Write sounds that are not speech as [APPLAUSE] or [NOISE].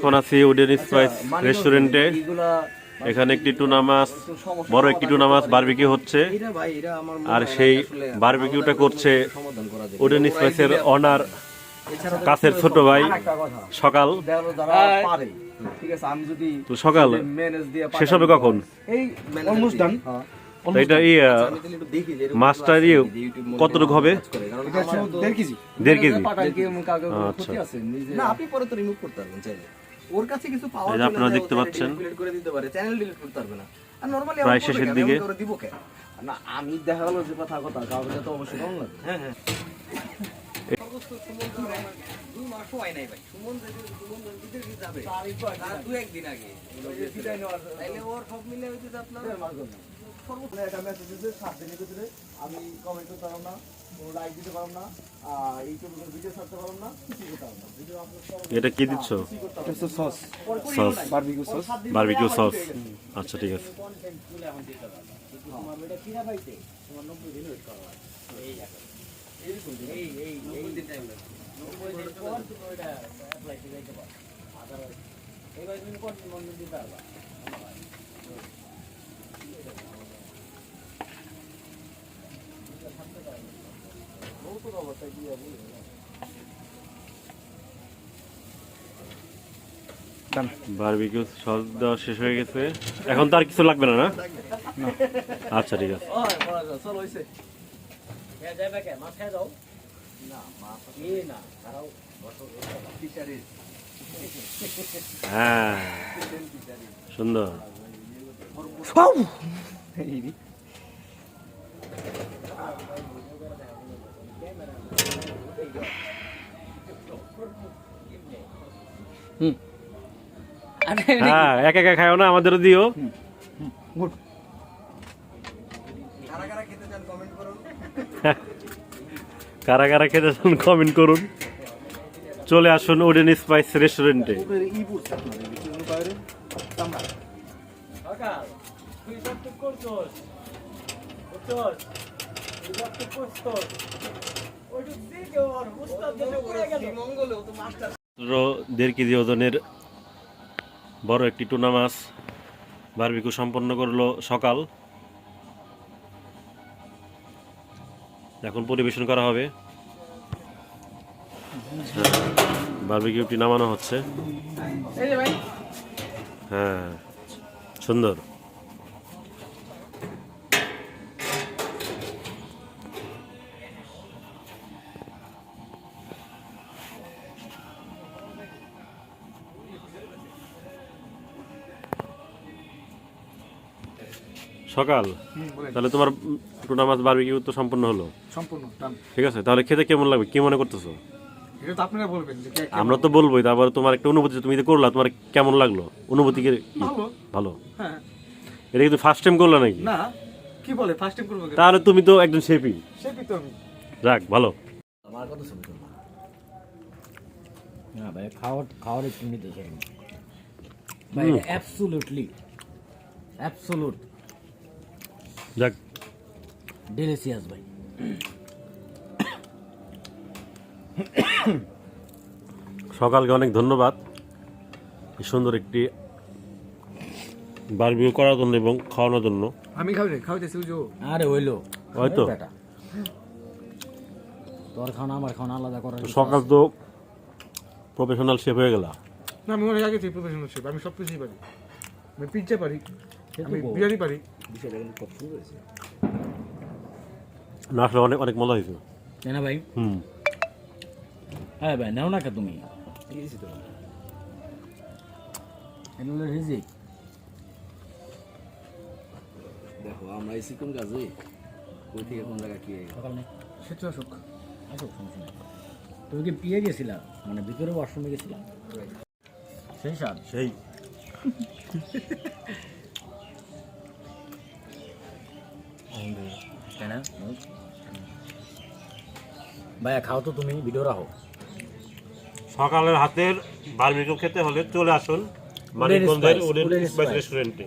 এখন আছি wooden spice রেস্টুরেন্টে এখানে একটি টুনা মাছ বড় একটি টুনা মাছ বারবিকিউ হচ্ছে। আর সেই বারবিকিউটা করছে উডেন স্পাইসের অনার কাছের ছোট ভাই সকাল। ঠিক আছে আমি যদি তো সকাল শেষ হবে কখন? এই অলমোস্ট ডান তো এটা এই আহ, মাছটা কতটুকু হবে? দেড় কেজি। দেড় কেজি। আচ্ছা। আপনি পরে তো রিমুভ করতে পারবেন চাইলে। ওর কাছে কিছু পাওয়ার এই আপনারা দেখতে পাচ্ছেন। ডিলিট করে দিতে পারে চ্যানেল ডিলিট করতে পারবে না। আর নরমালি প্রায় শেষের দিকে। করে দিব কে? না আমি দেখা গেল যে কথা কথা কাউকে তো অবশ্যই কম লাগে। হ্যাঁ হ্যাঁ। দুই মাস হয় নাই ভাই। সুমন সুমন যাবে তার দু একদিন আগে। তাইলে ওর সব মিলে হইতে আপনার আমি কমেন্ট করতে পারলাম না কোনো লাইক দিতে পারলাম না ইউটিউবে কোনো ভিডিও ছাড়তে পারলাম না কিছু করতে পারলাম না। ভিডিও আপলোড এটা কি দিচ্ছ? Sauce sauce barbecue sauce barbecue sauce আচ্ছা ঠিক আছে। বারবিকিউ সস দেওয়া শেষ হয়ে গেছে। এখন তো আর কিছু লাগবে না না? আচ্ছা ঠিক আছে। হ্যাঁ। সুন্দর। হ্যাঁ একা একা খাও না আমাদেরও দিও। কারা কারা খেতে চান কমেন্ট করুন। [LAUGHS] কারা কারা খেতে চান কমেন্ট করুন। চলে আসুন ওডেন স্পাইস রেস্টুরেন্টে মঙ্গলেও তো মাস্টার। মাত্র দেড় কেজি ওজনের বড় একটি টুনা মাছ বারবিকু সম্পন্ন করল সকাল। এখন পরিবেশন করা হবে। বারবিকিউটি নামানো হচ্ছে। হ্যাঁ সুন্দর। সকাল? তাহলে তোমার টুনা মাছ বারবিকিউ তো সম্পন্ন হলো? সম্পূর্ণ ঠিক আছে তাহলে খেতে কেমন লাগবে? কি মনে করতেছো? এটা তো আপনারা বলবেন আমরা তো বলবোই তারপর তোমার একটা অনুভূতি তুমি যে করলা তোমার কেমন লাগল? অনুভূতি কি? ভালো। ভালো? হ্যাঁ। এটা কিন্তু ফার্স্ট টাইম করলা নাকি? না কি বলে ফার্স্ট টাইম করব তাহলে তুমি তো একজন শেফি সেটাই তো আমি। যাক ভালো। আমার কথা শুনতে না ভাই খাওয়ার খাওয়ার একটু নিতে চাই। ভাই অ্যাবসোলুটলি অ্যাবসোলুট যাক। ডেলিসিয়াস ভাই। সকালকে অনেক ধন্যবাদ। এই সুন্দর একটি বারবিউ করার জন্য এবং খাওয়ানোর জন্য। আমি খাবি খাওয়াইতেছি উজো আরে হইল হয়তো। বেটা। তোর খাওয়া আমার খাওয়া আলাদা করার সকাল তো প্রফেশনাল শেফ হয়ে গেলা। না আমি অনেক আগে থেকে প্রফেশনাল শেফ আমি সব কিছুই পারি। আমি পিজ্জা পারি। না আসলে অনেক অনেক মজা হয়েছে তাই না ভাই? হুম। হ্যাঁ ভাই নাও না কে তুমি। রিজিক দেখো আমরা এই সিকুন গাছে কই থেকে কোন জায়গা কি সকাল নেই। সে তো আসো সমস্যা তুমি কি পিয়ে গেছিলা? মানে ভিতরে ওয়াশরুমে গেছিলাম সেই স্বাদ। সেই। [LAUGHS] ভাইয়া খাও তো তুমি ভিডিও রাখো। সকালের হাতের বার্বিকিউ খেতে হলে চলে আসুন মানিকগঞ্জের উডেন রেস্টুরেন্টে।